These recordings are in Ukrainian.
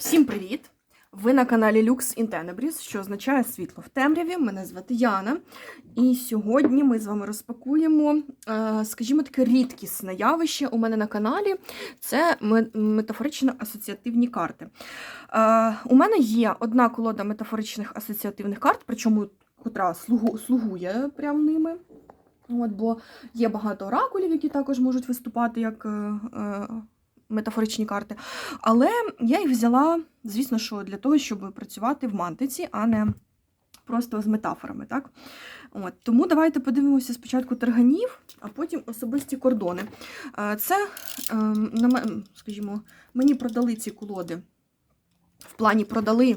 Всім привіт! Ви на каналі Lux in Tenebris, що означає світло в темряві. Мене звати Яна. І сьогодні ми з вами розпакуємо, е, скажімо таке, рідкісне явище у мене на каналі. Це ме- метафорично асоціативні карти. Е, У мене є одна колода метафоричних асоціативних карт, причому котра слугує прям ними. От, бо є багато оракулів, які також можуть виступати як е, метафоричні карти. Але я їх взяла, звісно, що для того, щоб працювати в мантиці, а не просто з метафорами. Так? От, тому давайте подивимося спочатку тарганів, а потім особисті кордони. Це, е, ме- скажімо, мені продали ці колоди. В плані продали,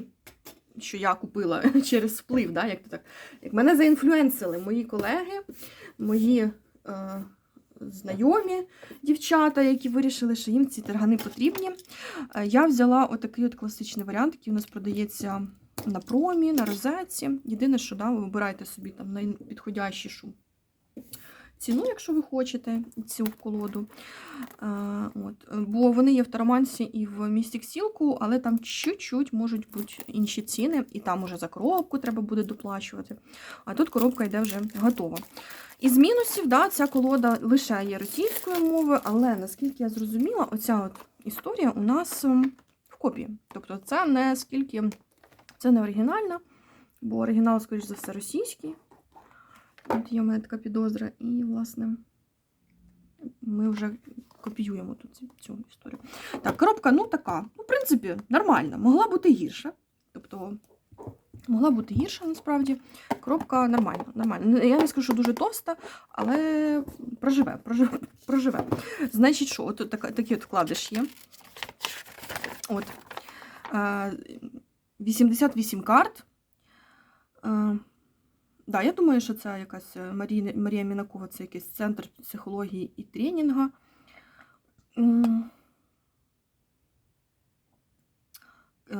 що я купила через вплив, да, як то так. Як мене заінфлюенсили мої колеги, мої е, знайомі дівчата, які вирішили, що їм ці тергани потрібні. Е, Я взяла отакий от класичний варіант, який у нас продається на промі, на розетці. Єдине, що да, ви вибирайте собі там найпідходящішу ціну, якщо ви хочете, цю колоду. Е, От. Бо вони є в Таромансі і в місті Ксілку, але там чуть-чуть можуть бути інші ціни, і там уже за коробку треба буде доплачувати. А тут коробка йде вже готова. Із мінусів, да, ця колода лише є російською мовою, але наскільки я зрозуміла, оця от історія у нас ем, в копії. Тобто це не скільки це не оригінальна, бо оригінал, скоріш за все, російський. От є в мене така підозра, і, власне, ми вже копіюємо тут цю, цю історію. Так, коробка, ну така, ну, в принципі, нормальна. Могла бути гірша. Тобто, могла бути гірша, насправді. Коробка нормальна. нормальна. Ну, Я не скажу, що дуже товста, але проживе, проживе. проживе. Значить, що, от така, такий от вкладиш є. От. Е, 88 карт. Да, я думаю, що це якась е, Марія, Марія Мінакова, це якийсь центр психології і тренінгу. Е,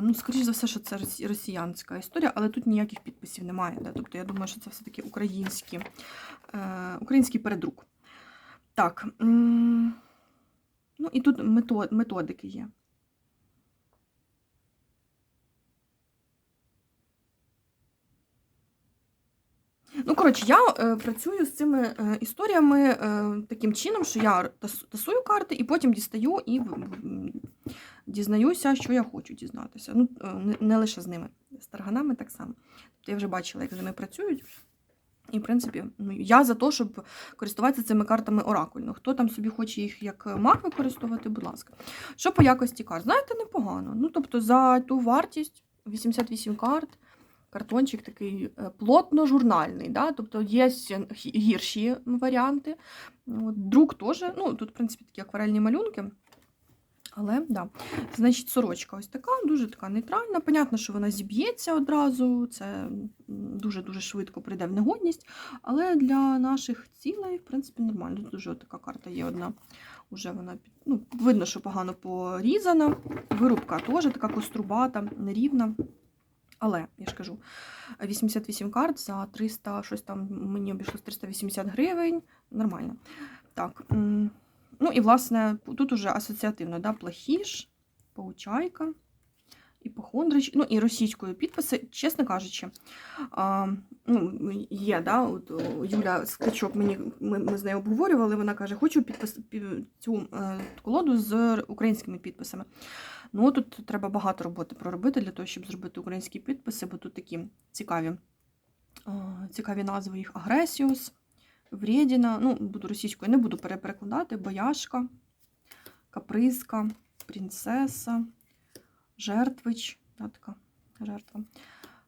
Ну, скоріш за все, що це росіянська історія, але тут ніяких підписів немає. Да? Тобто я думаю, що це все-таки українські, е, український передрук. Так. Ну і тут методики є. Ну, коротше, я е, працюю з цими е, історіями е, таким чином, що я тасую карти і потім дістаю і дізнаюся, що я хочу дізнатися. Ну, е, не, лише з ними, з тарганами так само. Тобто я вже бачила, як вони працюють. І, в принципі, ну, я за те, щоб користуватися цими картами оракульно. Хто там собі хоче їх як маг використовувати, будь ласка. Що по якості карт? Знаєте, непогано. Ну, тобто, за ту вартість 88 карт. Картончик такий е, плотно-журнальний, да? тобто є гірші варіанти. Друк теж, ну тут, в принципі, такі акварельні малюнки. Але, да. Значить, сорочка ось така, дуже така нейтральна. Понятно, що вона зіб'ється одразу, це дуже-дуже швидко прийде в негодність. Але для наших цілей, в принципі, нормально. Тут дуже така карта є одна. Уже вона ну, видно, що погано порізана. Вирубка теж така кострубата, нерівна. Але, я ж кажу, 88 карт за 300, щось там мені обійшло 380 гривень. Нормально. Так. Ну і, власне, тут уже асоціативно, да, плахіш, паучайка, іпохондрич, ну і російською підписи, чесно кажучи, а, ну, є, да, от Юля Скачок, мені, ми, ми з нею обговорювали, вона каже, хочу підпис, пі- цю е, колоду з українськими підписами. Ну, тут треба багато роботи проробити для того, щоб зробити українські підписи, бо тут такі цікаві, е, цікаві назви їх Агресіус, Вредіна. Ну, буду російською, не буду пере- перекладати. Бояшка, Капризка, Принцеса, Жертвич. Да, така жертва.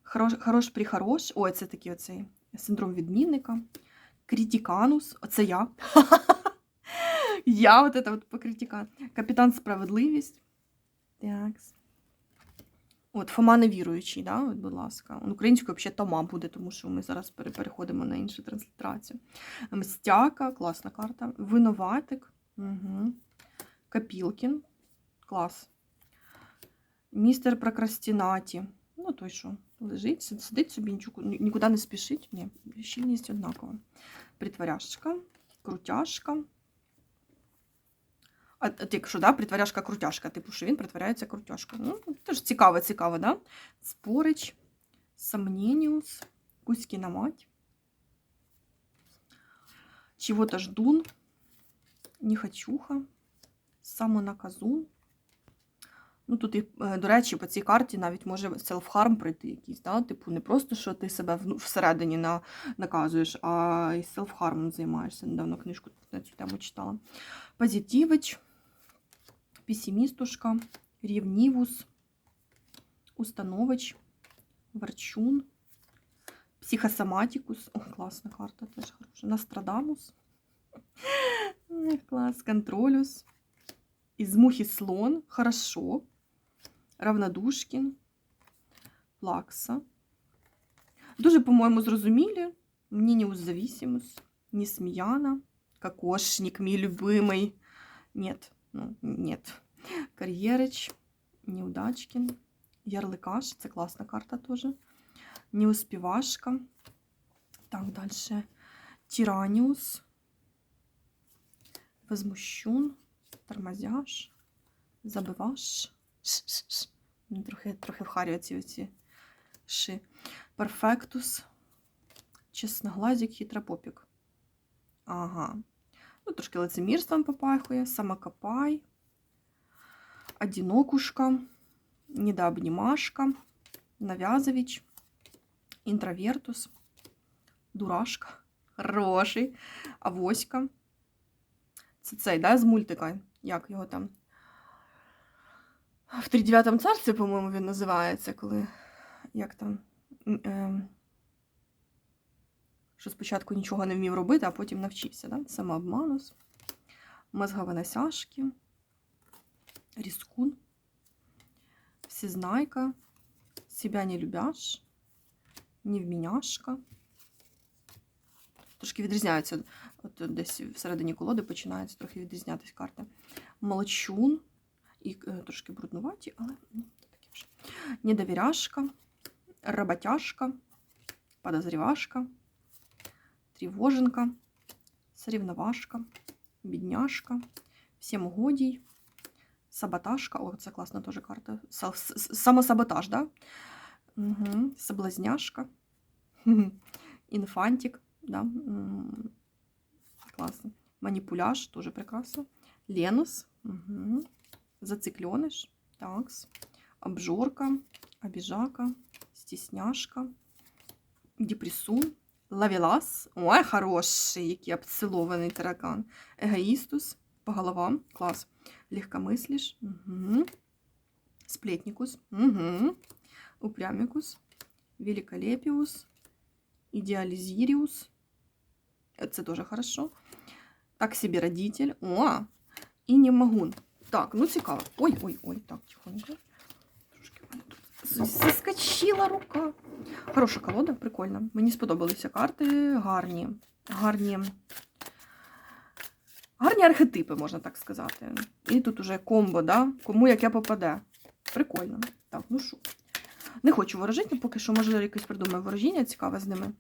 Хорош, хорош прихорош. Ой, це такий оцей синдром відмінника. Критиканус. Оце я. Я от это от по. Капітан Справедливість. Так. От, Фома невіруючий, да? от, будь ласка. Українською взагалі Тома буде, тому що ми зараз переходимо на іншу транслітерацію. Мстяка, класна карта. Винуватик. Угу. Капілкін. Клас. Містер Прокрастінаті. Ну, той що, лежить, сид- сидить собі, нічого- ні- нікуди не спішить. Ні, щільність однакова. Притворяшка, крутяшка. А от якщо да, притворяшка крутяшка, типу, що він притворяється крутяшкою. Ну, теж цікаво, цікаво, да? Спорич, Сомненіус, Кузькіна мать. Чего-то ждун, Ніхачуха, Самонаказун. Ну, тут, е, до речі, по цій карті навіть може селф-харм прийти якийсь, да? типу, не просто, що ти себе всередині на, наказуєш, а й селф-хармом займаєшся. Недавно книжку на цю тему читала. Позитивич, песимістушка, рівнівус, установич, Варчун, психосоматикус. О, класна карта, теж хороша. Настрадамус. Клас. Контролюс. Із мухи слон. Хорошо. Равнодушкін. Плакса. Дуже, по-моєму, зрозумілі. Мнінеус зависимус. Несміяна. Кокошник, мій любимий. Нет, ну, нет. Кар'єрич, Неудачкін, Ярликаш, це класна карта теж. Неуспівашка. Так, далі. Тираніус, Возмущун, Тормозяж, Забиваш. Ш-ш-ш. Ну, Трохи, трохи вхарює ці оці ши. Перфектус, Чесноглазік, хитропопік. Ага. Ну, трошки лицемірством попахує, самокопай, одинокушка, недообнімашка, навязович, інтровертус, дурашка, хороший, авоська. Це цей, да, з мультика, як його там? В тридев'ятому царстві, по-моєму, він називається, коли як там. ем, що спочатку нічого не вмів робити, а потім навчився. Да? Самообманус, мозговоносяшки, рискун, всезнайка, себя не любяш, невміняшка. Трошки відрізняються. От десь всередині колоди починаються трохи відрізнятися карти. Молчун і е, трошки бруднуваті, але ну, таке вже. Недовіряшка, роботяшка, подозрівашка, тревоженка, соревновашка, бідняшка, всемогодій, саботажка. О, це класна теж карта. Са- с- с- Самосаботаж, да? Угу. Соблазняшка, інфантик, да? м, класно. Маніпуляж, теж прекрасно. Ленус, угу. зацикленыш, такс. Обжорка, обижака, стесняшка, депресун, лавелас. Ой, хороший, який обцілований таракан. Егоїстус, по головам, клас. Легкомисліш, угу. сплетникус, угу. упрямикус, великолепиус, идеализириус. Це теж хорошо. Так себе родитель. О, і не могун. Так, ну цікаво. Ой, ой, ой, так, тихонько. Трошки заскочила рука. Хороша колода, прикольна. Мені сподобалися карти, гарні. Гарні. Гарні архетипи, можна так сказати. І тут уже комбо, да? кому яке попаде. Прикольно. Так, ну що. Не хочу ворожити, поки що, може, якось придумаю ворожіння цікаве з ними.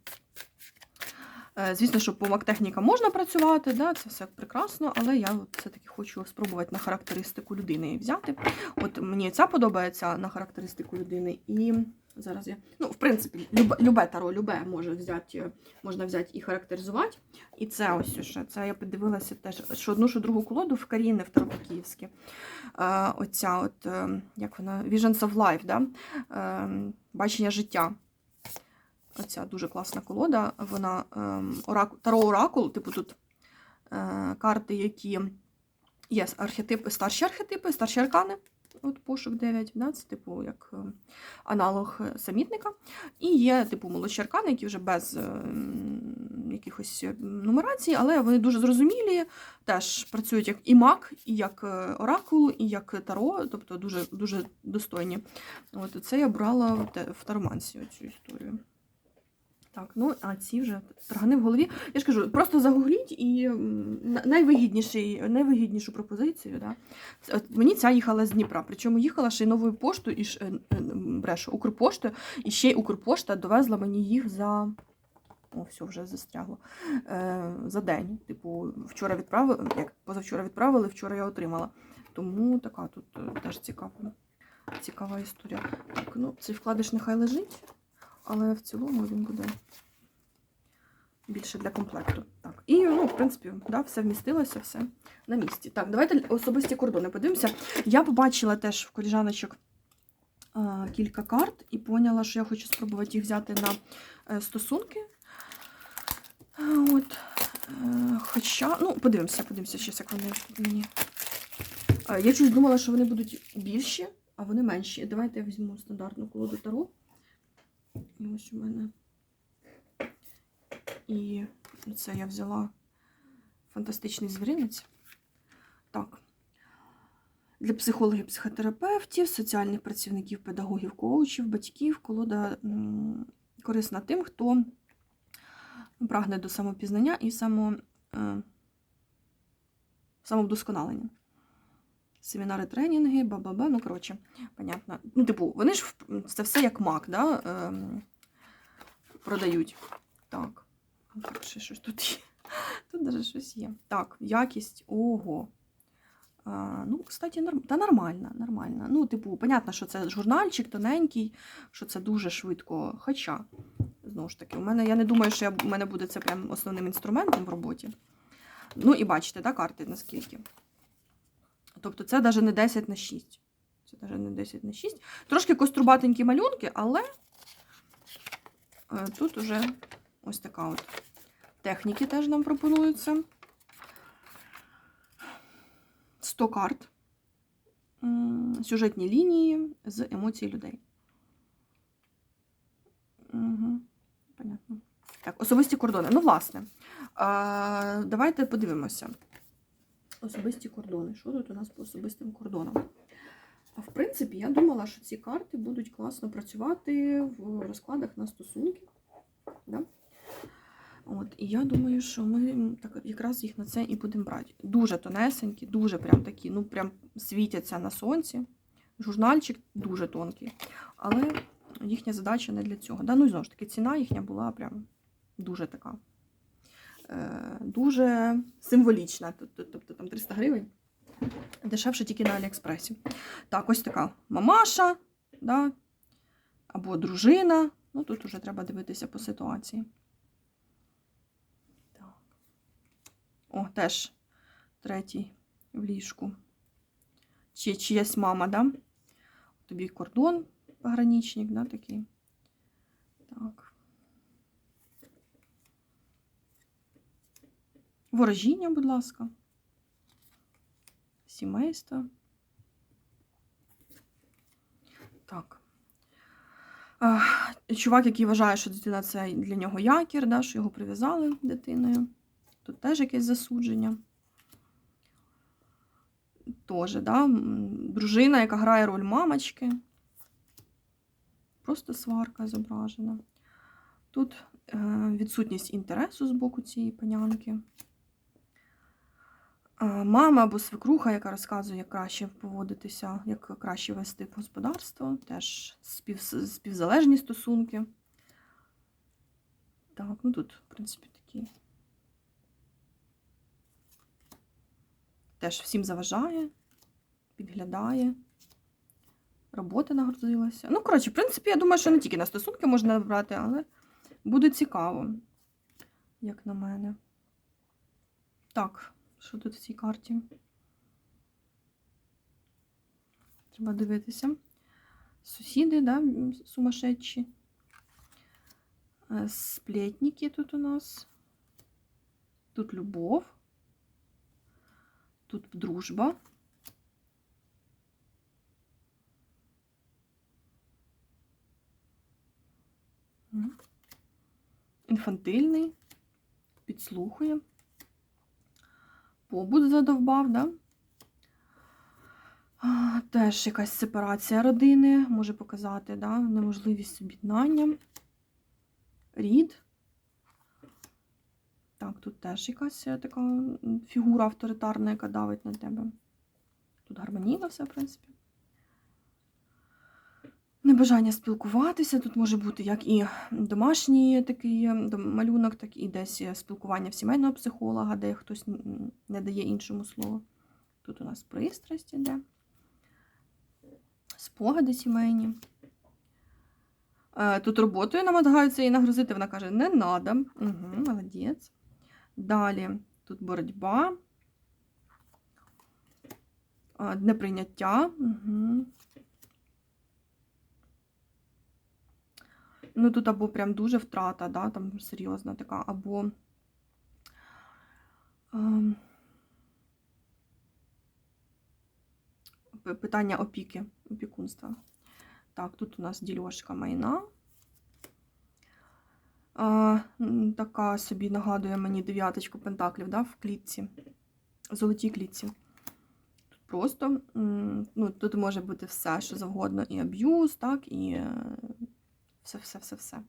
Е, Звісно, що по мактехніка можна працювати, да, це все прекрасно, але я все-таки хочу спробувати на характеристику людини взяти. От мені ця подобається на характеристику людини, і зараз я. Ну, в принципі, любе, любе таро, любе може взяти, можна взяти і характеризувати. І це ось ще. Це я подивилася теж, що одну, що другу колоду в Каріни в Таропокіївській. Е, оця, от, е, як вона, Visions of Life, да? бачення життя. Оця дуже класна колода. Вона ем, ораку, Таро Оракул, типу тут е, карти, які є архетипи, старші архетипи, старші аркани. От пошук 9, да, це типу як е, аналог е, самітника. І є типу молодші аркани, які вже без е, якихось е, нумерацій, але вони дуже зрозумілі, теж працюють як і маг, і як оракул, і як таро, тобто дуже, дуже достойні. От це я брала в таромансі цю історію. Так, ну а ці вже таргани в голові. Я ж кажу, просто загугліть і найвигідніший, найвигіднішу пропозицію. Да. От мені ця їхала з Дніпра. Причому їхала ще й новою поштою, і ж, е, е, брешу, Укрпоштою, і ще й Укрпошта довезла мені їх за О, все, вже застрягло. Е, за день. Типу, вчора відправили, як позавчора відправили, вчора я отримала. Тому така тут е, теж цікава, цікава історія. Так, ну, цей вкладиш нехай лежить, але в цілому він буде більше для комплекту. Так, і, ну, в принципі, да, все вмістилося, все на місці. Так, давайте особисті кордони подивимося. Я побачила теж в коліжаночок кілька карт і поняла, що я хочу спробувати їх взяти на е, стосунки. От. Е, Хоча, ну, подивимося, подивимося, щось, як вони мені. Е, Я чуть думала, що вони будуть більші, а вони менші. Давайте я візьму стандартну колоду Таро. І ось у мене. І це я взяла фантастичний звіринець. Так. Для психологів, психотерапевтів, соціальних працівників, педагогів, коучів, батьків колода корисна тим, хто прагне до самопізнання і само, е, самовдосконалення. Семінари, тренінги, ба-ба-ба, ну, коротше, понятно. Ну, типу, вони ж це все як мак, да, ем, продають. Так. Так, ще щось тут є. Тут даже щось є. Так, якість. Ого. А, ну, кстати, норм... та нормальна, нормальна. Ну, типу, понятно, що це журнальчик тоненький, що це дуже швидко. Хоча, знову ж таки, у мене я не думаю, що я... у мене буде це прям основним інструментом в роботі. Ну, і бачите, да, карти наскільки. Тобто це навіть не 10 на 6. Це навіть не 10 на 6. Трошки кострубатенькі малюнки, але е, тут уже ось така от техніки теж нам пропонуються. 100 карт. Сюжетні лінії з емоцій людей. Угу. Понятно. Так, особисті кордони. Ну, власне, давайте подивимося. Особисті кордони. Що тут у нас по особистим кордонам? А в принципі, я думала, що ці карти будуть класно працювати в розкладах на стосунки. Да? От, і я думаю, що ми так якраз їх на це і будемо брати. Дуже тонесенькі, дуже прям такі, ну прям світяться на сонці. Журнальчик дуже тонкий. Але їхня задача не для цього. Да? Ну і знову ж таки, ціна їхня була прям дуже така. Е, дуже символічна. Тобто там 300 гривень. Дешевше тільки на Аліекспресі. Так, ось така мамаша, да? або дружина. Ну, тут вже треба дивитися по ситуації. Так. О, теж третій в ліжку. Чи чиясь мама, да? Тобі кордон пограничник, да, такий. Так. Ворожіння, будь ласка. Сімейство. Так. Чувак, який вважає, що дитина це для нього якір, да, що його прив'язали дитиною. Тут теж якесь засудження. Тоже, да, дружина, яка грає роль мамочки. Просто сварка зображена. Тут е, відсутність інтересу з боку цієї панянки. Мама або свекруха, яка розказує, як краще поводитися, як краще вести господарство, теж спів, співзалежні стосунки. Так, ну тут, в принципі, такі. Теж всім заважає, підглядає, роботи нагрузилася. Ну, коротше, в принципі, я думаю, що не тільки на стосунки можна брати, але буде цікаво, як на мене. Так. Що тут в цій карті? Треба дивитися. Сусіди, да, сумасшедші. Е, Сплетники тут у нас. Тут любов. Тут дружба. Інфантильний. Підслухує побут задовбав, да? Теж якась сепарація родини може показати, да? неможливість об'єднання. Рід. Так, тут теж якась така фігура авторитарна, яка давить на тебе. Тут гармонійно все, в принципі. Небажання спілкуватися. Тут може бути як і домашній такий малюнок, так і десь спілкування в сімейного психолога, де хтось не дає іншому слово. Тут у нас пристрасть іде, спогади сімейні. Е, Тут роботою намагаються її нагрузити. Вона каже, не надо. Угу, молодець. Далі тут боротьба, е, неприйняття. Угу. Ну, тут або прям дуже втрата, да, там серйозна така, або. ем, питання опіки, опікунства. Так, тут у нас дільошка майна. А, така собі нагадує мені дев'яточку пентаклів, да, в клітці, золотій клітці. Тут просто, ну, тут може бути все, що завгодно, і аб'юз, так, і е, все, все, все, все.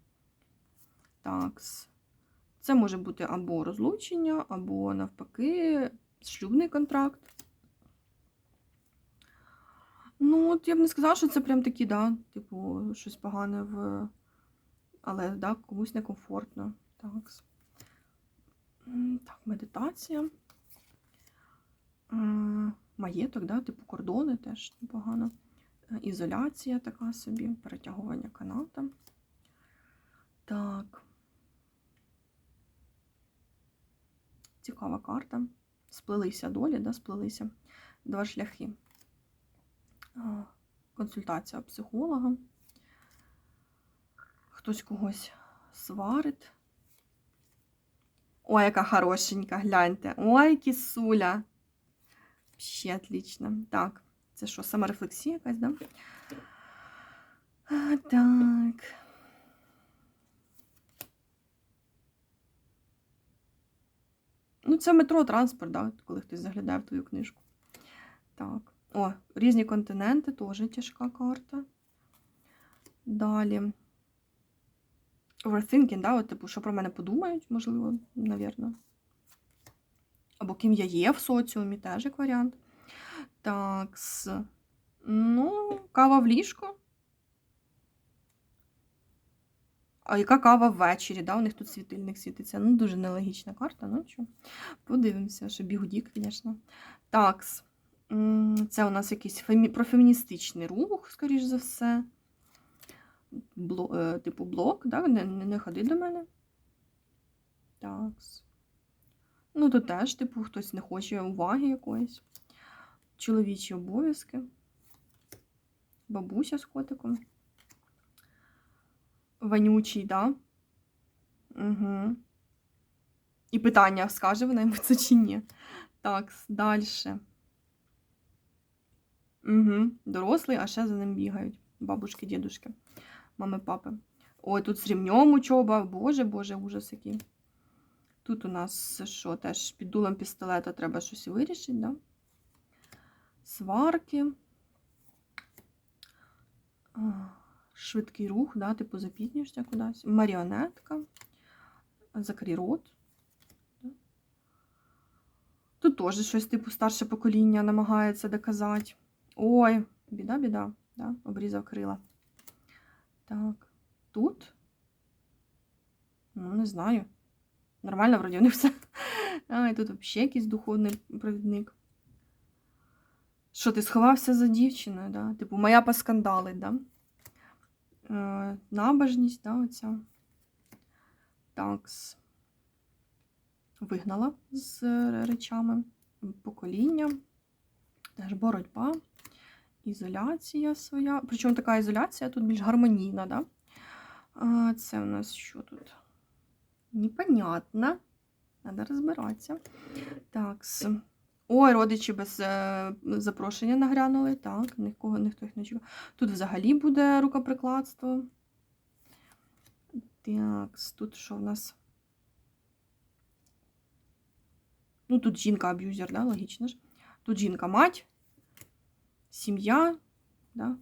Так. Це може бути або розлучення, або навпаки, шлюбний контракт. Ну, от я б не сказала, що це прям такі, да, типу, щось погане в. Але да, комусь некомфортно. Так. Так, медитація. Маєток, да, типу кордони теж непогано. Ізоляція така собі, перетягування каната. Так. Цікава карта. Сплелися долі, да, сплелися два шляхи. Консультація психолога. Хтось когось сварить. Ой, яка хорошенька, гляньте. Ой, кісуля. Ще отлично. Так, це що, саморефлексія якась, да? А, так. Ну, це метро, транспорт, да, коли хтось заглядає в твою книжку. Так. О, різні континенти, теж тяжка карта. Далі. Overthinking, да, от, типу, що про мене подумають, можливо, навірно. Або ким я є в соціумі, теж як варіант. Так, с... ну, кава в ліжку. А яка кава ввечері? Да? У них тут світильник світиться. Ну, дуже нелогічна карта, ну що. Подивимося, що бігудік, звісно. Такс. Це у нас якийсь фемі... профеміністичний рух, скоріш за все. Бло... е, Типу блок, да? не, не, ходи до мене. Такс. Ну, тут теж, типу, хтось не хоче уваги якоїсь. Чоловічі обов'язки. Бабуся з котиком. Ванючий, да? Угу. І питання, скаже вона йому це чи ні. Так, далі. Угу. Дорослий, а ще за ним бігають. Бабушки, дідушки, мами, папи. Ой, тут з рівнем учоба. Боже, боже, ужас який. Тут у нас що, теж під дулом пістолета треба щось вирішити, да? Сварки. Швидкий рух, да, типу запізнюєшся кудись. Маріонетка. Закрий рот. Тут теж щось, типу, старше покоління намагається доказати. Ой, біда, біда, да, обрізав крила. Так, тут. Ну, не знаю. Нормально, вроді, не все. А, і тут взагалі якийсь духовний провідник. Що, ти сховався за дівчиною, да? Типу, моя поскандалить, да? Е, набожність, да, оця. Такс. Вигнала з речами. Покоління. Теж боротьба. Ізоляція своя. Причому така ізоляція тут більш гармонійна, да? А, це у нас що тут? Непонятно. Треба розбиратися. Так. Ой, родичі без е, запрошення нагрянули. Так, нікого ніхто їх не чув. Тут взагалі буде рукоприкладство. Так, тут що в нас? Ну, тут жінка аб'юзер, да, логічно ж. Тут жінка мать, сім'я, да?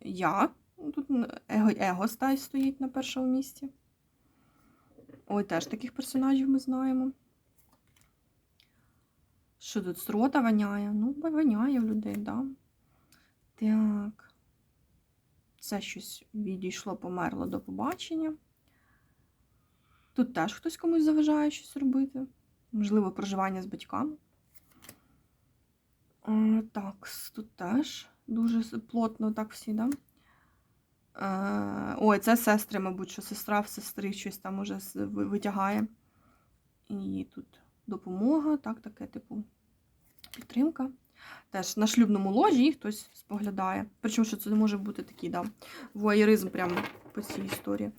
я. Ну, Тут его, его стай стоїть на першому місці. Ой, теж таких персонажів ми знаємо. Що тут з рота воняє? Ну, воняє в людей, да. Так. Це щось відійшло, померло до побачення. Тут теж хтось комусь заважає щось робити. Можливо, проживання з батьками. Так, тут теж дуже плотно так всі, да? Е, Ой, це сестри, мабуть, що сестра в сестри щось там уже витягає. І тут допомога, так, таке, типу, підтримка. Теж на шлюбному ложі їх хтось споглядає. Причому, що це може бути такий, да, воєризм прямо по цій історії.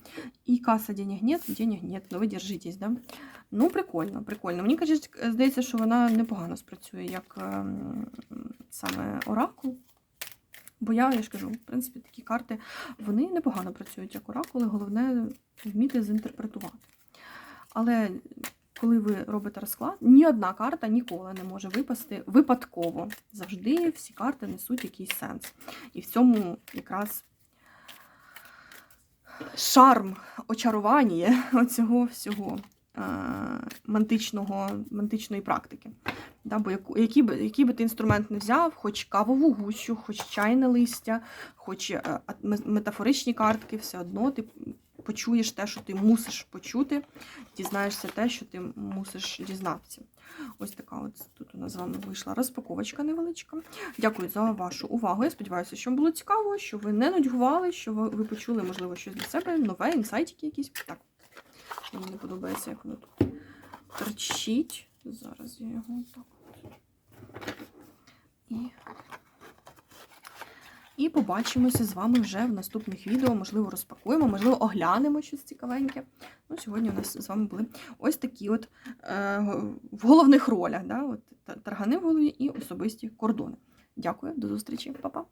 І каса денег нет, денег нет, ну ви держитесь, да? Ну, прикольно, прикольно. Мені кажуть, здається, що вона непогано спрацює як ем, саме оракул. Бо я, я ж кажу, в принципі, такі карти вони непогано працюють як оракули, головне вміти зінтерпретувати. Але коли ви робите розклад, ні одна карта ніколи не може випасти випадково. Завжди всі карти несуть якийсь сенс. І в цьому якраз шарм, очарування оцього всього е, мантичного, мантичної практики. Да, бо який, би, який би ти інструмент не взяв, хоч кавову гущу, хоч чайне листя, хоч е, метафоричні картки, все одно ти почуєш те, що ти мусиш почути, дізнаєшся те, що ти мусиш дізнатися. Ось така от тут у нас з вами вийшла розпаковочка невеличка. Дякую за вашу увагу. Я сподіваюся, що вам було цікаво, що ви не нудьгували, що ви, почули, можливо, щось для себе, нове, інсайтики якісь. Так, мені не подобається, як воно тут торчить. Зараз я його так. І... І побачимося з вами вже в наступних відео. Можливо, розпакуємо, можливо, оглянемо щось цікавеньке. Ну, сьогодні у нас з вами були ось такі от е, в головних ролях. Да? От, таргани в голові і особисті кордони. Дякую, до зустрічі, Па-па.